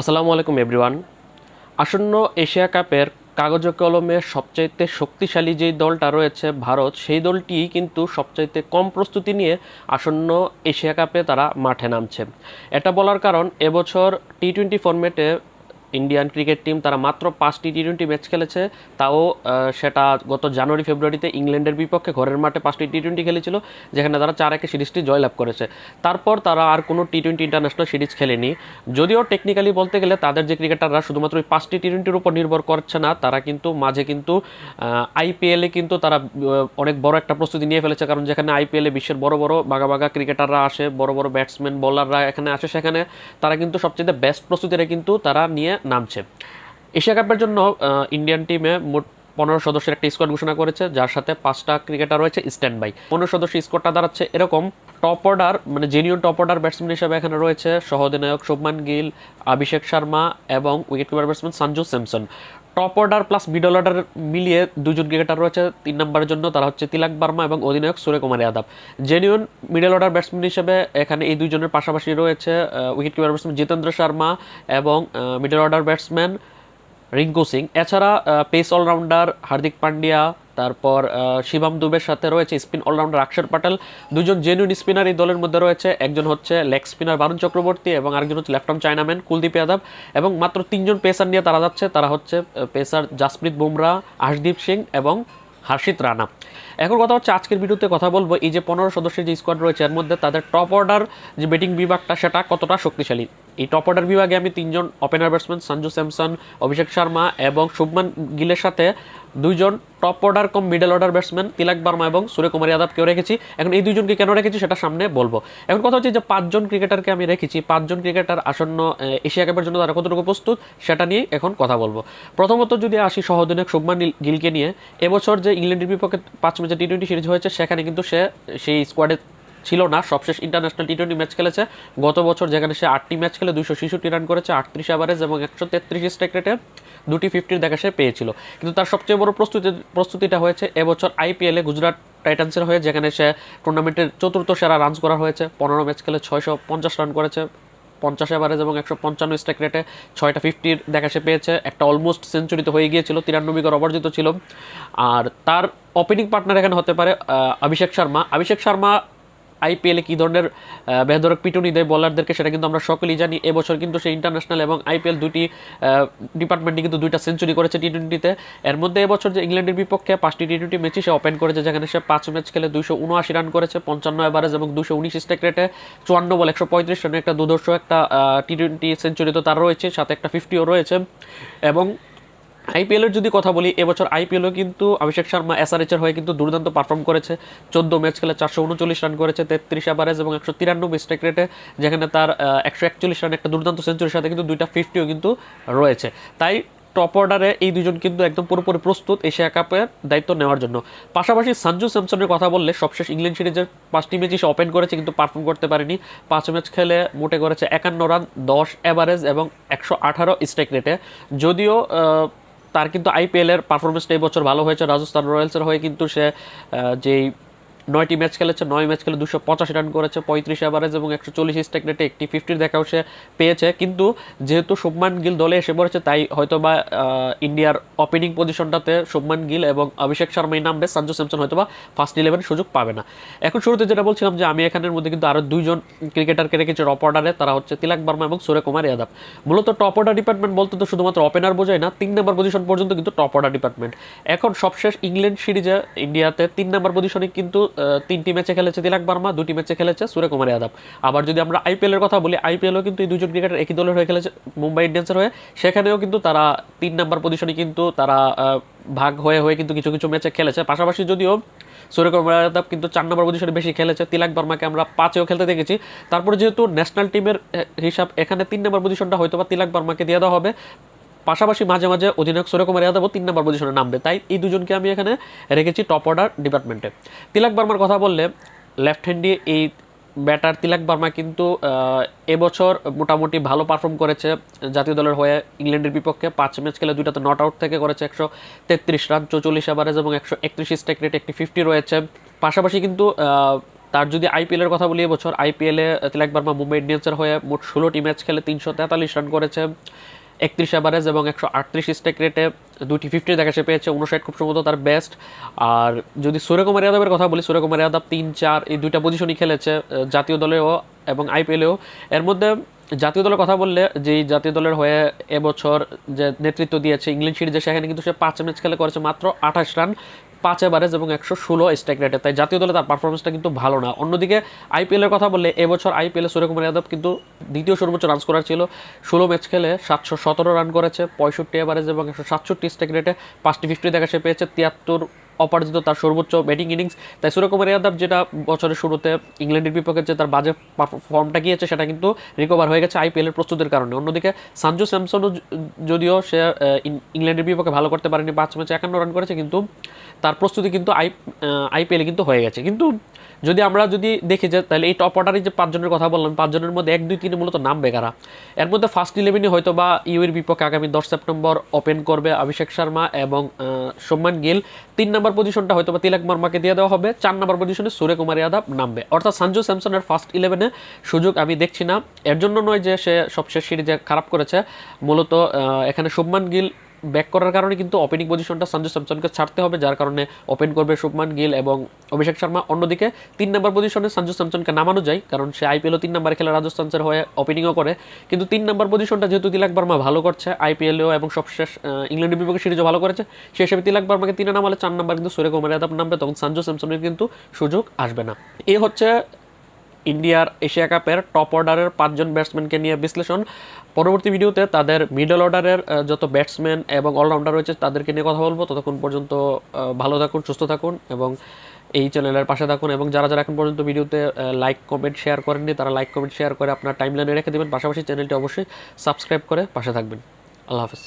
আসসালামু আলাইকুম, এভরিওয়ান। আসন্ন এশিয়া কাপের কাগজ কলমে সবচাইতে শক্তিশালী যেই দলটা রয়েছে ভারত, সেই দলটি কিন্তু সবচাইতে কম প্রস্তুতি নিয়ে আসন্ন এশিয়া কাপে তারা মাঠে নামছে। এটা বলার কারণ, এবছর টি টোয়েন্টি ফরম্যাটে ইন্ডিয়ান ক্রিকেট টিম তারা মাত্র পাঁচটি টি টোয়েন্টি ম্যাচ খেলেছে। তাও সেটা গত জানুয়ারি, ফেব্রুয়ারিতে ইংল্যান্ডের বিপক্ষে ঘরের মাঠে পাঁচটি টি টোয়েন্টি খেলেছিল, যেখানে তারা চার একে সিরিজটি জয়লাভ করেছে। তারপর তারা আর কোনো টি টোয়েন্টি ইন্টারন্যাশনাল সিরিজ খেলেনি। যদিও টেকনিক্যালি বলতে গেলে তাদের যে ক্রিকেটাররা শুধুমাত্র ওই পাঁচটি টি টোয়েন্টির উপর নির্ভর করছে না, তারা কিন্তু মাঝে কিন্তু আইপিএলে কিন্তু তারা অনেক বড় একটা প্রস্তুতি নিয়ে ফেলেছে। কারণ যেখানে আইপিএলে বিশ্বের বড় বড় বাগা বাগা ক্রিকেটাররা আসে, বড় বড় ব্যাটসম্যান বোলাররা এখানে আসে সেখানে, তারা কিন্তু সবচেয়ে বেস্ট প্রস্তুতিটা কিন্তু তারা নিয়ে নামছে। এশিয়া কাপের জন্য ইন্ডিয়ান টিমে মোট পনেরো সদস্যের একটা স্কোয়াড ঘোষণা করেছে, যার সাথে পাঁচটা ক্রিকেটার রয়েছে স্ট্যান্ড বাই পনেরো সদস্য স্কোয়াডটা দাঁড়াচ্ছে এরকম টপ অর্ডার মানে জেনিয়ন টপ অর্ডার ব্যাটসম্যান হিসেবে এখানে রয়েছে সহঅধিনায়ক শুভমান গিল অভিষেক শর্মা এবং wicket keeper batsman Sanju Samson. Top order plus middle order মিলিয়ে দুজন ক্রিকেটার রয়েছে তিন নম্বরের জন্য। তারা হচ্ছে তিলাক বার্মা এবং অধিনায়ক Suryakumar Yadav. Genuine middle order batsman হিসেবে এখানে এই দুজনের পাশাপাশি রয়েছে wicket keeper batsman Jitendra Sharma এবং middle order batsman Rinku Singh. এছাড়া পেস অলরাউন্ডার হার্দিক পান্ডিয়া তারপর শিবম দুবের সাথে রয়েছে স্পিন অলরাউন্ডার অক্ষর প্যাটেল দুজন জেনুইন স্পিনার এই দলের মধ্যে রয়েছে। একজন হচ্ছে লেগ স্পিনার বারুণ চক্রবর্তী এবং আরেকজন হচ্ছে লেফট চায়নাম্যান কুলদীপ যাদব। এবং মাত্র তিনজন পেসার নিয়ে তারা যাচ্ছে। তারা হচ্ছে পেসার জাসপ্রীত বুমরা, আশদীপ সিং এবং হার্ষিত রানা। এখন কথা হচ্ছে আজকের ভিডিওতে কথা বলব এই যে পনেরো সদস্যের যে স্কোয়াড রয়েছে, এর মধ্যে তাদের টপ অর্ডার যে ব্যাটিং বিভাগটা, সেটা কতটা শক্তিশালী? এই টপ অর্ডার বিভাগে আমি তিনজন ওপেনার ব্যাটসম্যান সঞ্জু স্যামসন, অভিষেক শর্মা এবং শুভমান গিলের সাথে দুইজন top order cum middle order batsman Tilak Varma এবং সূর্যকুমার যাদবকেও রেখেছি। এখন এই দুইজনকে কেন রেখেছি সেটা সামনে বলব। এখন কথা হচ্ছে যে পাঁচজন ক্রিকেটারকে আমি রেখেছি। পাঁচজন ক্রিকেটার আসন্ন এশিয়া কাপের জন্য তারা কতটুকু প্রস্তুত সেটা নিয়ে এখন কথা বলব। প্রথমত যদি আসি সহদিনক শুভমান গিলকে নিয়ে, এবছর যে ইংল্যান্ডের বিপক্ষে পাঁচ ম্যাচে টি টোয়েন্টি সিরিজ হয়েছে, সেখানে কিন্তু সে, সেই স্কোয়াডে ছিল না। সবশেষ ইন্টারন্যাশনাল টি টোয়েন্টি ম্যাচ খেলেছে। গত বছর যেখানে সে আটটি ম্যাচ খেলে দুশো ছেষট্টি রান করেছে, আটত্রিশ অ্যাভারেজ এবং একশো তেত্রিশ স্ট্রাইক রেটে দুটি ফিফটির দেখা সে পেয়েছিল। কিন্তু তার সবচেয়ে বড় প্রস্তুতি প্রস্তুতিটা হয়েছে এবছর আইপিএলে গুজরাট টাইটান্সের হয়ে, যেখানে সে টুর্নামেন্টের চতুর্থ সেরা রান করা হয়েছে। পনেরো ম্যাচ খেলে ছয়শো পঞ্চাশ রান করেছে। পঞ্চাশ এভারেজ এবং একশো পঞ্চান্ন স্ট্রাইক রেটে ছয়টা ফিফটির দেখা সে পেয়েছে। একটা অলমোস্ট সেঞ্চুরি তো হয়ে গিয়েছিল, তিরানব্বই গড় অবর্জিত ছিল। আর তার ওপেনিং পার্টনার এখানে হতে পারে অভিষেক শর্মা। অভিষেক শর্মা আইপিএলে কী ধরনের বেধরক পিটুনি দেয় বলারদেরকে সেটা কিন্তু আমরা সকলেই জানি। এবছর কিন্তু সে ইন্টারন্যাশনাল এবং আইপিএল দুটি ডিপার্টমেন্টে কিন্তু দুইটা সেঞ্চুরি করেছে টি টোয়েন্টিতে এর মধ্যে এবছর যে ইংল্যান্ডের বিপক্ষে পাঁচটি টি টোয়েন্টি ম্যাচই সে ওপেন করেছে, যেখানে সে পাঁচ ম্যাচ খেলে দুইশো উনআশি রান করেছে, পঞ্চান্ন এভারেজ এবং দুশো উনিশ স্ট্রাইক রেটে চুয়ান্ন বল, একশো পঁয়ত্রিশ রানের একটা দুদর্শ একটা টি টোয়েন্টি সেঞ্চুরি তো তার রয়েছে, সাথে একটা ফিফটিও রয়েছে। এবং আইপিএলের যদি কথা বলি, এবছর আইপিএলও কিন্তু অভিষেক শর্মা এসআরএচ এর হয়ে কিন্তু দুর্দান্ত পারফর্ম করেছে। চোদ্দ ম্যাচ খেলে চারশো উনচল্লিশ রান করেছে, তেত্রিশ অ্যাভারেজ এবং একশো তিরানব্বই স্ট্রাইক রেটে যেখানে তার একশো একচল্লিশ রান একটা দুর্দান্ত সেঞ্চুরির সাথে কিন্তু দুইটা ফিফটিও কিন্তু রয়েছে। তাই টপ অর্ডারে এই দুজন কিন্তু একদম পুরোপুরি প্রস্তুত এশিয়া কাপের দায়িত্ব নেওয়ার জন্য। পাশাপাশি সঞ্জু স্যামসনের কথা বললে, সবশেষ ইংল্যান্ড সিরিজের পাঁচটি ম্যাচই সে ওপেন করেছে কিন্তু পারফর্ম করতে পারেনি। পাঁচ ম্যাচ খেলে মোটে করেছে একান্ন রান দশ অ্যাভারেজ এবং একশো আঠারো স্ট্রাইক রেটে যদিও তার কিন্তু আইপিএলের পারফরমেন্সটা এই বছর ভালো হয়েছে। রাজস্থান রয়্যালসের হয়ে কিন্তু সে যেই নয়টি ম্যাচ খেলেছে, নয় ম্যাচ খেলে দুশো পঁচাশি রান করেছে, পঁয়ত্রিশ অ্যাভারেজ এবং একশো চল্লিশ স্ট্রাইক রেটে একটি ফিফটির দেখাও সে পেয়েছে। কিন্তু যেহেতু শুভমান গিল দলে এসে পড়েছে, তাই হয়তো বা ইন্ডিয়ার ওপেনিং পজিশনটাতে শুভমান গিল এবং অভিষেক শর্মাই নামবে সঞ্জু স্যামসন হয়তো বা ফার্স্ট ইলেভেন সুযোগ পাবে না। এখন শুরুতে যেটা বলছিলাম যে, আমি এখানের মধ্যে কিন্তু আরও দুইজন ক্রিকেটারকে রেখেছি টপ অর্ডারে তারা হচ্ছে তিলক বর্মা এবং সূর্যকুমার যাদব। মূলত টপ অর্ডার ডিপার্টমেন্ট বলতে তো শুধুমাত্র ওপেনার বোঝায় না, তিন নম্বর পজিশন পর্যন্ত কিন্তু টপ অর্ডার ডিপার্টমেন্ট এখন সবশেষ ইংল্যান্ড সিরিজে ইন্ডিয়াতে তিন নম্বর পজিশনে কিন্তু তিনটি ম্যাচে খেলেছে তিলক বার্মা, দুটি ম্যাচে খেলেছে সূর্যকুমার যাদব। আবার যদি আমরা আইপিএলের কথা বলি আইপিএলও কিন্তু এই দুজন ক্রিকেটার একই দলের হয়ে খেলেছে, মুম্বাই ইন্ডিয়ান্সের হয়ে। সেখানেও কিন্তু তারা তিন নম্বর পজিশনে কিন্তু তারা ভাগ হয়ে হয়ে কিন্তু কিছু কিছু ম্যাচে খেলেছে। পাশাপাশি যদিও সূর্যকুমার যাদব কিন্তু চার নম্বর পজিশনে বেশি খেলেছে, তিলাক বর্মাকে আমরা পাঁচেও খেলতে দেখেছি। তারপরে যেহেতু ন্যাশনাল টিমের হিসাব এখানে তিন নম্বর পজিশনটা হয়তো বা তিলক বর্মাকে দিয়ে দেওয়া হবে। পাশাপাশি মাঝে মাঝে অধিনায়ক সূর্যকুমার যাদবও তিন নম্বর পজিশনে নামবে। তাই এই দুজনকে আমি এখানে রেখেছি টপ অর্ডার ডিপার্টমেন্টে তিলক বর্মার কথা বললে লেফট হ্যান্ডে এই ব্যাটার তিলক বার্মা কিন্তু এবছর মোটামুটি ভালো পারফর্ম করেছে জাতীয় দলের হয়ে ইংল্যান্ডের বিপক্ষে। পাঁচ ম্যাচ খেলে দুইটাতে নট আউট থেকে করেছে একশো তেত্রিশ রান চৌচল্লিশ অ্যাভারেজ এবং একশো একত্রিশ স্ট্রাইক রেট একটি ফিফটি রয়েছে। পাশাপাশি কিন্তু তার যদি আইপিএলের কথা বলি এবছর আইপিএলে তিলক বার্মা মুম্বাই ইন্ডিয়ান্সের হয়ে মোট ষোলোটি ম্যাচ খেলে তিনশো তেতাল্লিশ রান করেছে। একত্রিশ অ্যাভারেজ এবং একশো আটত্রিশ স্ট্রাইক রেটে দুটি ফিফটি দেখা সে পেয়েছে, উনষাট খুব সম্ভবত তার বেস্ট আর যদি সূর্যকুমার যাদবের কথা বলি, সূর্যকুমার যাদব তিন, চার, এই দুইটা পজিশনই খেলেছে জাতীয় দলেও এবং আইপিএলেও এর মধ্যে জাতীয় দলের কথা বললে যে জাতীয় দলের হয়ে এবছর যে নেতৃত্ব দিয়েছে ইংল্যান্ড সিরিজে, সেখানে কিন্তু সে পাঁচ ম্যাচ খেলে করেছে, মাত্র আঠাশ রান পাঁচ এভারেজ এবং একশো ষোলো স্ট্রাইক রেটে তাই জাতীয় দলে তার পারফরমেন্সটা কিন্তু ভালো না। অন্যদিকে আইপিএলের কথা বললে, এবছর আইপিএলে সূর্যকুমার যাদব কিন্তু দ্বিতীয় সর্বোচ্চ রান স্কোরার ছিল। ষোলো ম্যাচ খেলে সাতশো সতেরো রান করেছে, পঁয়ষট্টি এভারেজ এবং একশো সাতষট্টি স্ট্রাইক রেটে পাঁচটি ফিফটি দেখা সে পেয়েছে, তিয়াত্তর অপরাজিত তার সর্বোচ্চ ব্যাটিং ইনিংস। তাই সুরকুমার যাদব যেটা বছরের শুরুতে ইংল্যান্ডের বিপক্ষে যে তার বাজে ফর্মটা গিয়েছে, সেটা কিন্তু রিকভার হয়ে গেছে আইপিএলের প্রস্তুতির কারণে। অন্যদিকে সানজু স্যামসনও যদিও সে ইংল্যান্ডের বিপক্ষে ভালো করতে পারেনি, পাঁচ ম্যাচে একান্ন রান করেছে, কিন্তু তার প্রস্তুতি কিন্তু আই আইপিএলে কিন্তু হয়ে গেছে। কিন্তু যদি আমরা যদি দেখি যে তাহলে এই টপ অর্ডারে যে পাঁচজনের কথা বললাম, পাঁচজনের মধ্যে এক, দুই, তিনে মূলত নাম বেকারা। এর মধ্যে ফার্স্ট ইলেভেনে হয়তো বা ইউএর বিপক্ষে আগামী দশ সেপ্টেম্বর ওপেন করবে অভিষেক শর্মা এবং শুভমান গিল। তিন নম্বর পজিশনটা হয়তো বা তিলক মার্মাকে দিয়ে দেওয়া হবে। চার নম্বর পজিশনে সূর্যকুমার যাদব নামবে। অর্থাৎ সঞ্জু স্যামসনের ফার্স্ট ইলেভেনে সুযোগ আমি দেখছি না। এর জন্য নয় যে সে সবশেষ সিরিজে খারাপ করেছে। মূলত এখানে শুভমান গিল ব্যাক করার কারণে কিন্তু ওপেনিং পজিশনটা সঞ্জু স্যামসনকে ছাড়তে হবে, যার কারণে ওপেন করবে শুভমান গিল এবং অভিষেক শর্মা। অন্যদিকে তিন নম্বর পজিশনে সঞ্জু স্যামসনকে নামানো যায়, কারণ সে আইপিএলও তিন নম্বরে খেলে রাজস্থানসের হয়ে ওপেনিংও করে। কিন্তু তিন নম্বর পজিশনটা যেহেতু তিলক বার্মা ভালো করছে আইপিএলও এবং সবশেষ ইংল্যান্ডের বিপক্ষে সিরিজও ভালো করেছে সেই হিসেবে তিলক বার্মাকে তিনে নামালে চার নম্বর কিন্তু সূর্যকুমার যাদব নামবে, তখন সঞ্জু স্যামসনের কিন্তু সুযোগ আসবে না। এ হচ্ছে ইন্ডিয়ার এশিয়া কাপের টপ অর্ডারের পাঁচজন ব্যাটসম্যানকে নিয়ে বিশ্লেষণ। পরবর্তী ভিডিওতে তাদের মিডল অর্ডারের যত ব্যাটসম্যান এবং অলরাউন্ডার রয়েছে তাদেরকে নিয়ে কথা বলব। ততক্ষণ পর্যন্ত ভালো থাকুন, সুস্থ থাকুন এবং এই চ্যানেলের পাশে থাকুন এবং যারা যারা এখন পর্যন্ত ভিডিওতে লাইক কমেন্ট শেয়ার করেননি তারা লাইক কমেন্ট শেয়ার করে আপনার টাইমলাইনে রেখে দেবেন। পাশাপাশি চ্যানেলটি অবশ্যই সাবস্ক্রাইব করে পাশে থাকবেন। আল্লাহ হাফেজ।